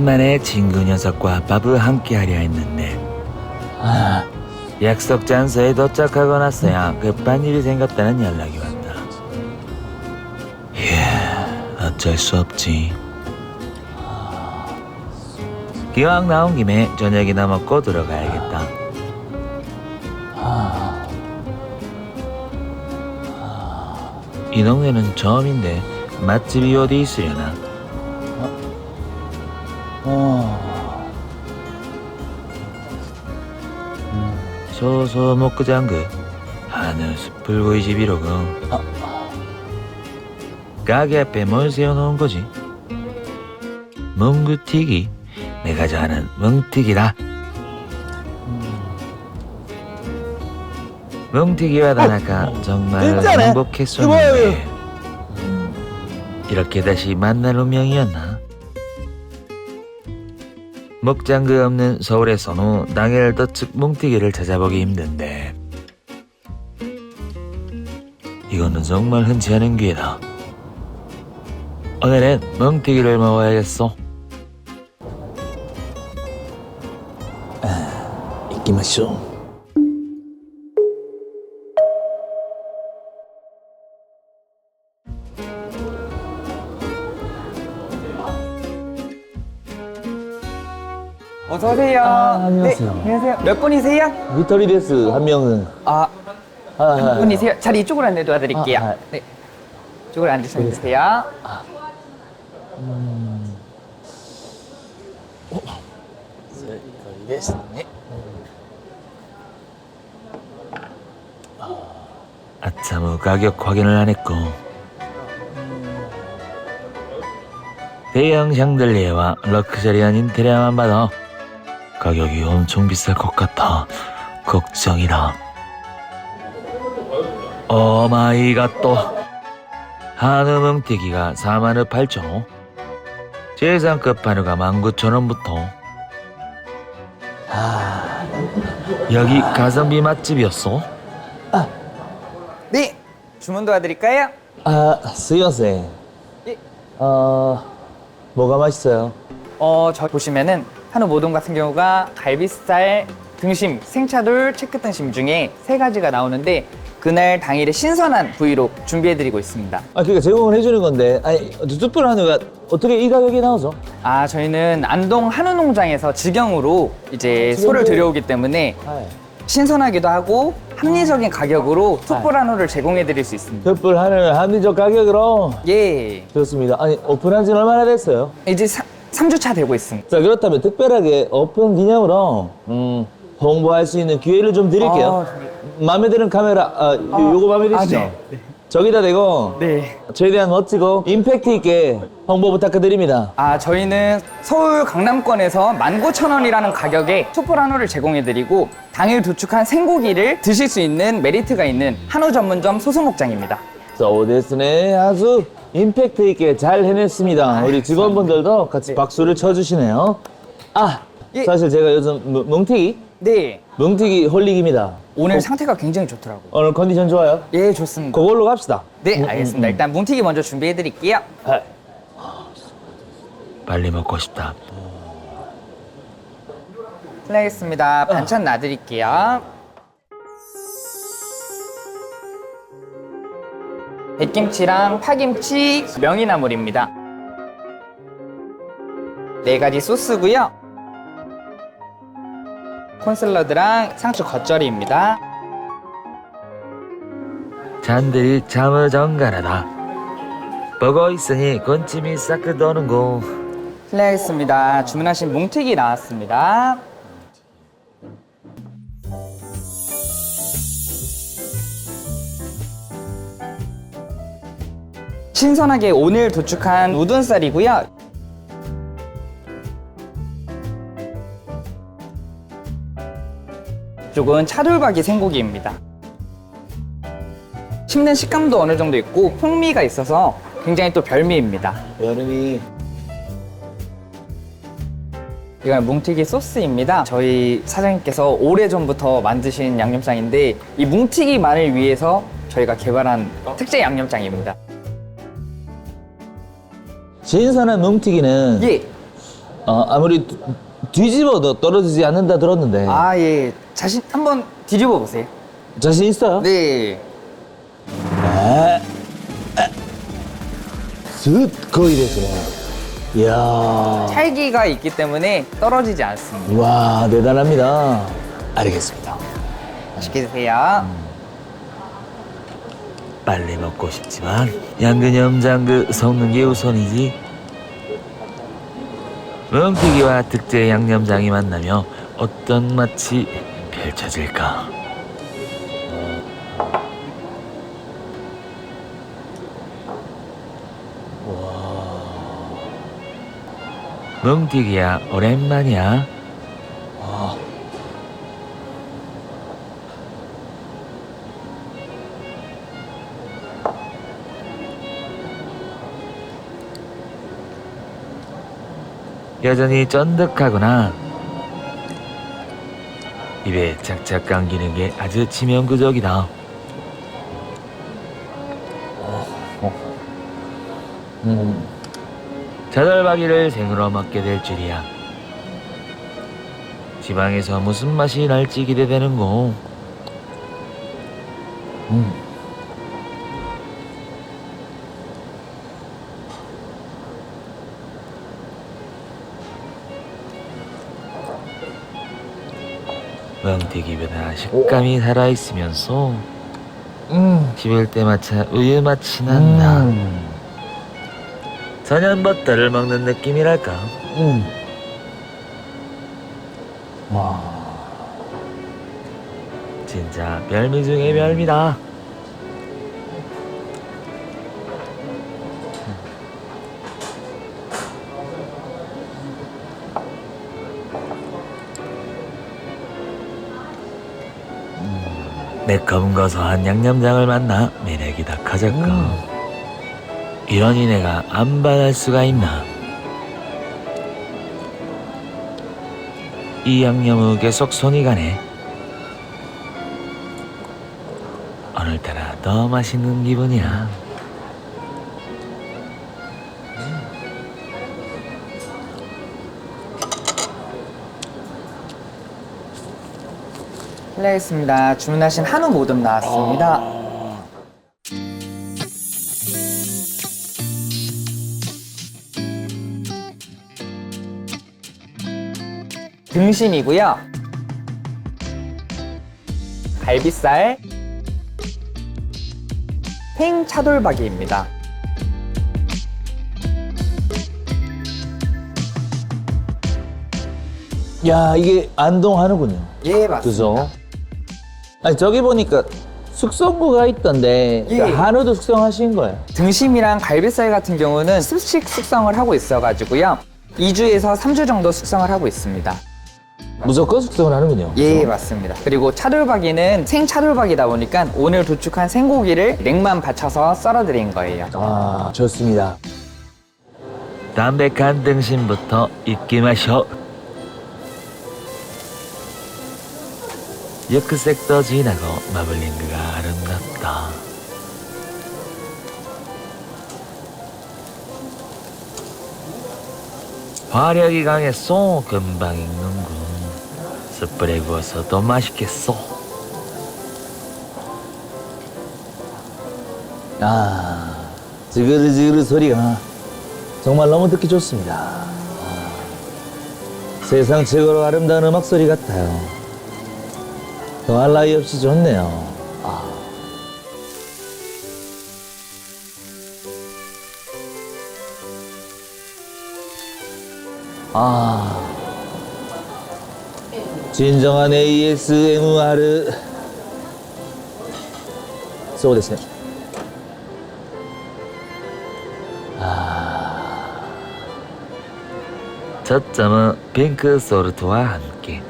오랜만에 친구 녀석과 밥을 함께 하려 했는데 아, 약속 장소에 도착하고 나서야 급한 일이 생겼다는 연락이 왔다. 예, 어쩔 수 없지. 기왕 나온 김에 저녁이나 먹고 들어가야겠다. 이 동네는 처음인데 맛집이 어디 있으려나? 소소 먹고장그 하늘 숲을 보이지 비로군 가게 앞에 뭘 세워놓은 거지? 멍구튀기. 내가 좋아하는 멍튀기다. 멍튀기와 다나카 정말 진짜네. 행복했었는데. 이렇게 다시 만날 운명이었나? 먹장그 없는 서울에서는 낭일 더측 뭉티기를 찾아보기 힘든데 이거는 정말 흔치 않은 기회다. 오늘은 멍튀기를 먹어야겠어. 아, 이끼 마쇼. 어서 오세요. 아, 안녕하세요. 네, 안녕하세요. 몇 분이세요? 미터리 데스 한 명은 아, 아, 아, 한 분이세요. 자리 이쪽으로 안내 도와드릴게요. 아, 아. 네. 이쪽으로 앉으셔 주세요. 아참 가격 확인을 안 했고 대형 샹들리에와 럭셔리한 인테리어만 봐도 가격이 엄청 비쌀 것 같아 걱정이다. 어마이가 또 한우 뭉태기가 4만 8천 원 최상급 한우가 19,000원부터 아, 여기 가성비 맛집이었어? 아, 네 주문 도와드릴까요? 아, 쓰여세 예. 어, 뭐가 맛있어요? 어, 저 보시면은 한우 모동 같은 경우가 갈비살, 등심, 생차돌, 체크 등심 중에 세 가지가 나오는데 그날 당일에 신선한 부위로 준비해드리고 있습니다. 아, 그러니까 제공을 해주는 건데 아니, 숯불 한우가 어떻게 이 가격이 나오죠? 아, 저희는 안동 한우 농장에서 직영으로 이제 소를 들여오기 때문에 아, 신선하기도 하고 합리적인 가격으로 툭불 한우를 제공해 드릴 수 있습니다. 숯불 한우를 합리적 가격으로 예. 좋습니다. 아니, 오픈한 지는 얼마나 됐어요? 이제 3, 주차 되고 있습니다. 자, 그렇다면 특별하게 오픈 기념으로 음, 홍보할 수 있는 기회를 좀 드릴게요. 마음에 드는 카메라, 아, 요- 요거 마음에 드시죠? 아, 네. 저기다 대고 네. 최대한 멋지고 임팩트 있게 홍보 부탁드립니다. 아, 저희는 서울 강남권에서 19,000원이라는 가격에 툭불 한우를 제공해 드리고 당일 도축한 생고기를 드실 수 있는 메리트가 있는 한우 전문점 소소목장입니다. 소데스네 아주 임팩트 있게 잘 해냈습니다. 우리 직원분들도 같이 박수를 쳐주시네요. 아, 예. 사실 제가 요즘 무- 뭉튀기, 네. 뭉튀기 홀릭입니다. 오늘 상태가 굉장히 좋더라고요. 오늘 컨디션 좋아요? 예, 좋습니다. 그걸로 갑시다. 네, 알겠습니다. 일단 뭉튀기 먼저 준비해 드릴게요. 아, 빨리 먹고 싶다. 실례하겠습니다. 반찬 놔드릴게요. 백김치랑 파김치, 명이나물입니다. 네 가지 소스고요. 콘샐러드랑 상추 겉절이입니다. 잔들이 잠을 정갈하다. 보고 있으니 군침이 싹 도는고. 실례하겠습니다. 주문하신 뭉튀기 나왔습니다. 신선하게 오늘 도축한 우둔살이고요. 이쪽은 차돌박이 생고기입니다. 씹는 식감도 어느 정도 있고 풍미가 있어서 굉장히 또 별미입니다. 여름이 이건 뭉튀기 소스입니다. 저희 사장님께서 오래전부터 만드신 양념장인데 이 뭉튀기만을 위해서 저희가 개발한 특제 양념장입니다. 신선한 뭉튀기는 예. 어, 아무리 뒤- 뒤집어도 떨어지지 않는다 들었는데 아, 예. 자신 한번 뒤집어 보세요. 자신 있어요? 네. 슥 거의 됐어요. 이야, 찰기가 있기 때문에 떨어지지 않습니다. 와 대단합니다. 알겠습니다. 맛있게 드세요. 빨리 먹고 싶지만 양근염 장 그 섞는 게 우선이지. 멍튀기와 특제 양념장이 만나며 어떤 맛이 펼쳐질까? 멍튀기야 오랜만이야. 여전히 쫀득하구나. 입에 착착 감기는 게 아주 치명구적이다. 음, 자달박이를 생으로 먹게 될 줄이야. 지방에서 무슨 맛이 날지 기대되는고. 음. 멍튀기보다 식감이 살아있으면서 음, 씹을 때마다 우유 맛이 난다. 음, 전염버터를 먹는 느낌이랄까. 음. 와, 진짜 별미 중의 별미다. 매콤 고소한 양념장을 만나 매력이 더 커졌고 이러니 내가 안 반할 수가 있나? 이 양념은 계속 손이 가네. 오늘따라 더 맛있는 기분이야 실례했습니다. 주문하신 한우 모듬 나왔습니다. 등심이고요. 갈비살, 생 차돌박이입니다. 야 이게 안동하는군요. 예, 맞습니다. 그죠? 아니 저기 보니까 숙성구가 있던데 예. 그 한우도 숙성하신 거예요? 등심이랑 갈비살 같은 경우는 습식 숙성을 하고 있어가지고요. 2주에서 3주 정도 숙성을 하고 있습니다. 무조건 숙성을 하는군요. 예? 맞습니다. 그리고 차돌박이는 생 차돌박이다 보니까 오늘 도축한 생고기를 냉만 받쳐서 썰어드린 거예요. 아 좋습니다. 담백한 등심부터 잊기 마셔 옅은색도 진하고 마블링크가 아름답다 화력이 강했어 금방 익는군 숯불에 구워서 더 맛있겠어 아 지그르지그르 소리가 정말 너무 듣기 좋습니다. 아, 세상 최고로 아름다운 음악 소리 같아요. 더할 나위 없이 좋네요. 아. 아. 진정한 ASMR. そうですね。 초점은 핑크 소르트와 함께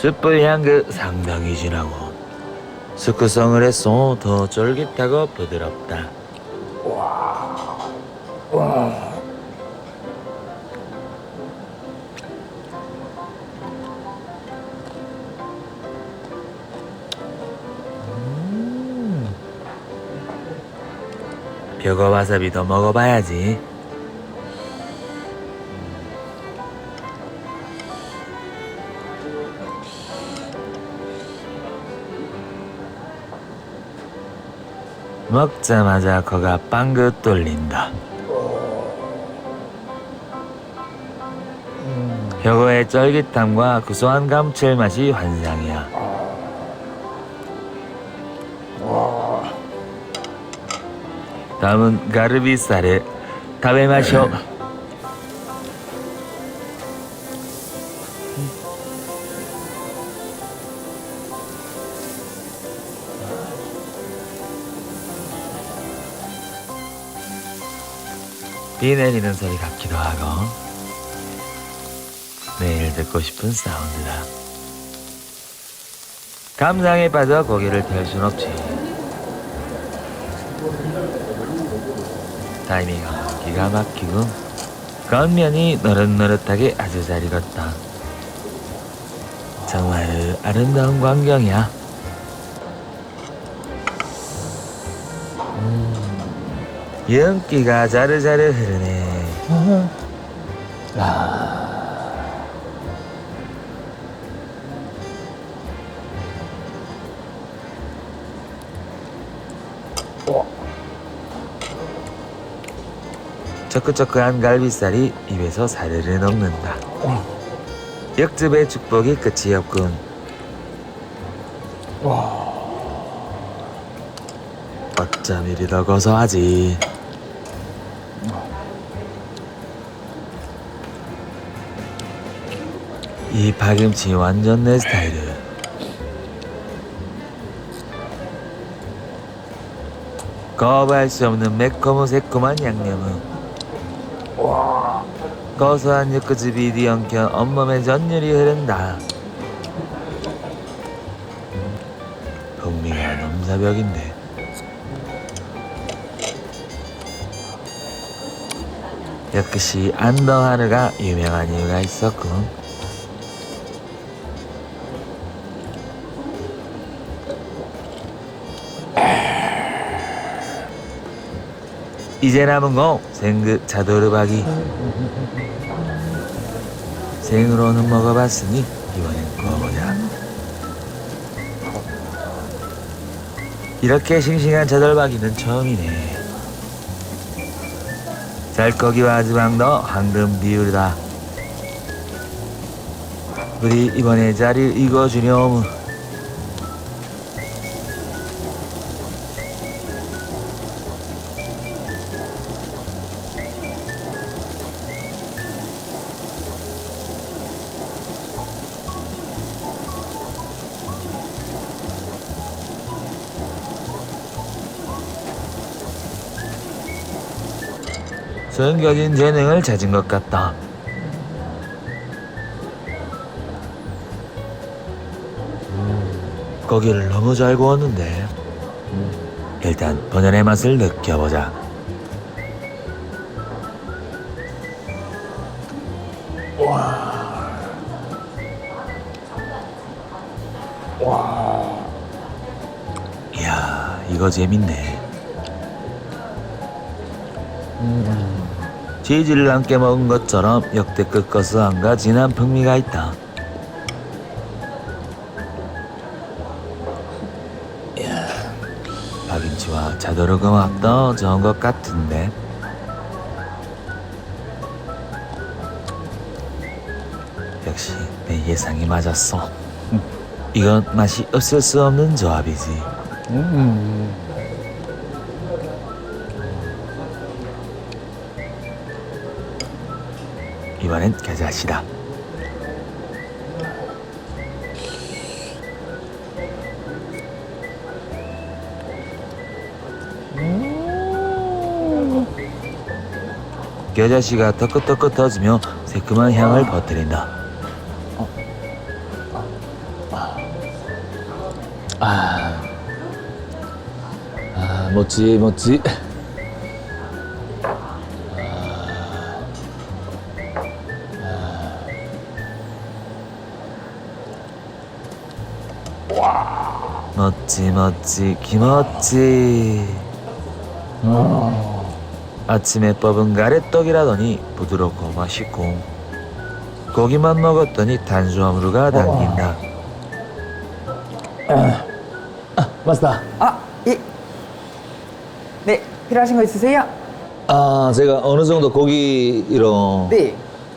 숯불 향그 상당히 진하고 숙성을 해서 더 쫄깃하고 부드럽다. 벼거 와사비도 먹어봐야지. 먹자마자 거가 빵긋 뚫린다. 벼거의 쫄깃함과 구수한 감칠맛이 환상이야. 다음은 가르비살에 다베 마쇼. 비 내리는 소리 같기도 하고 매일 듣고 싶은 사운드다. 감상에 빠져 고개를 들순 없지. 타이밍은 기가 막히고 겉면이 노릇노릇하게 아주 잘 익었다. 정말 아름다운 광경이야. 연기가 자르자르 흐르네. 쩌끄쩌끄한 갈비살이 입에서 사르르 녹는다. 역즙의 축복이 끝이 없군. 어쩜 이리 더 고소하지. 이 파김치 완전 내 스타일을. 거부할 수 없는 매콤고 새콤한 양념은 고소한 육즙이 뒤엉켜 온몸에 전율이 흐른다. 풍미가 넘사벽인데. 역시 안더하르가 유명한 이유가 있었군. 이제 남은 거 생그 자도르박이. 생으로는 먹어봤으니 이번엔 구워보자. 이렇게 싱싱한 자돌박이는 처음이네. 살코기와 지방도 황금 비율이다. 우리 이번에 자리를 익어주렴 숨겨진 재능을 찾은 것 같다. 음, 고기를 너무 잘 구웠는데 일단 본연의 맛을 느껴보자. 이야, 이거 재밌네. 치즈를 함께 먹은 것처럼 역대급 고소함과 진한 풍미가 있다. 이야, 박인치와 자도르금합도 좋은 것 같은데. 역시 내 예상이 맞았어. 이건 맛이 없을 수 없는 조합이지. 이번엔 겨자씨다. 겨자씨가 덕긋덕긋 터지며 새콤한 향을 퍼뜨린다. 아, 아 멋지 멋지. 기멋지. 어. 아침에 뽑은 가래떡이라더니 부드럽고 맛있고 고기만 먹었더니 탄수화물가 당긴다 마스터. 아, 예. 네, 필요하신 거 있으세요? 아, 제가 어느 정도 고기로 네.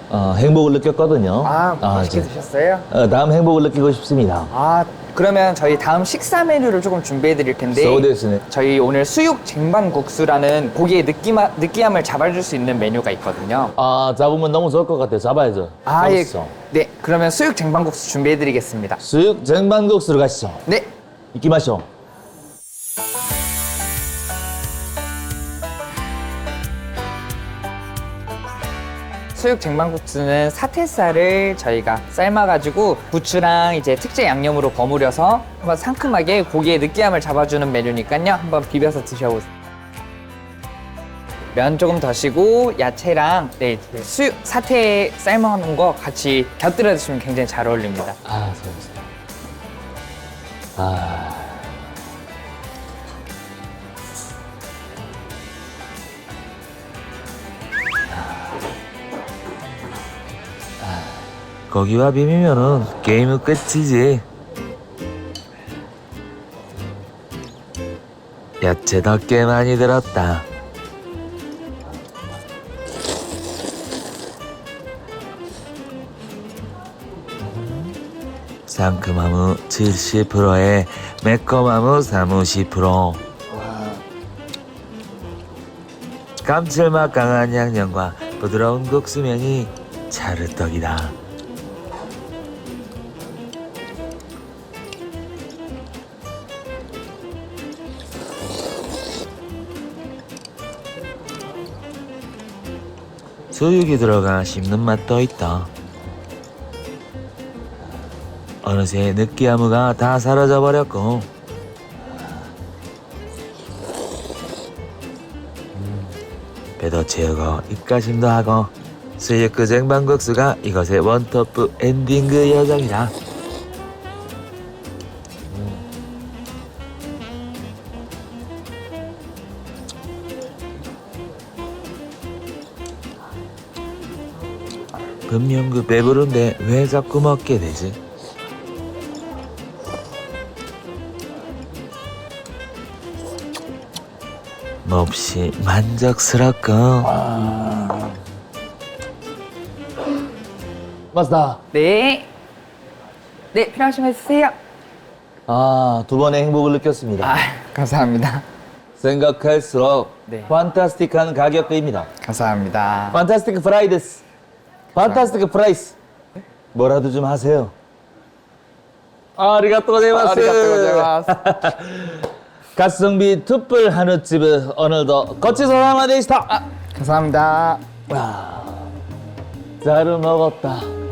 어, 행복을 느꼈거든요. 아, 맛있게 저- 드셨어요? 어, 다음 행복을 느끼고 싶습니다. 아, 그러면 저희 다음 식사 메뉴를 조금 준비해 드릴 텐데. 소데스네. 저희 오늘 수육 쟁반국수라는 고기의 느낌, 느끼함을 잡아줄 수 있는 메뉴가 있거든요. 아, 잡으면 너무 좋을 것 같아요. 잡아야죠. 아, 예. 잡았어. 네, 그러면 수육 쟁반국수 준비해 드리겠습니다. 수육 쟁반국수로 가시죠. 네. 마쇼. 수육 쟁반국수는 사태살을 저희가 삶아가지고 부추랑 이제 특제 양념으로 버무려서 한번 상큼하게 고기의 느끼함을 잡아주는 메뉴니까요. 한번 비벼서 드셔보세요. 면 조금 더시고 야채랑 네, 수육 사태 삶아놓은 거 같이 곁들여 드시면 굉장히 잘 어울립니다. 아, 잘했어. 아. 고기와 비비면은 게임은 끝이지. 야채도 꽤 많이 들었다. 상큼함은 70%에 매콤함은 30% 감칠맛 강한 양념과 부드러운 국수면이 차르떡이다 수육이 들어가 씹는 맛도 있다. 어느새 느끼함가 다 사라져 버렸고 음, 배도 채우고 입가심도 하고 수육 그 쟁반국수가 이것의 원터프 엔딩 그 여정이다. 분명 그 배부른데 왜 자꾸 먹게 되지? 몹시 만족스럽고 마스터. 네. 네, 필요하신 거 있으세요? 아, 두 번의 행복을 느꼈습니다. 아, 감사합니다. 생각할수록 네. 판타스틱한 가격대입니다. 감사합니다. 판타스틱 프라이드스. 판타스틱 프라이스. 뭐라도 좀 하세요. 아리가또 고자이마스. 아리가또 고자이마스. 가성비 투뿔 한우집 오늘도 고치소사마 되시다. 감사합니다. 잘 먹었다.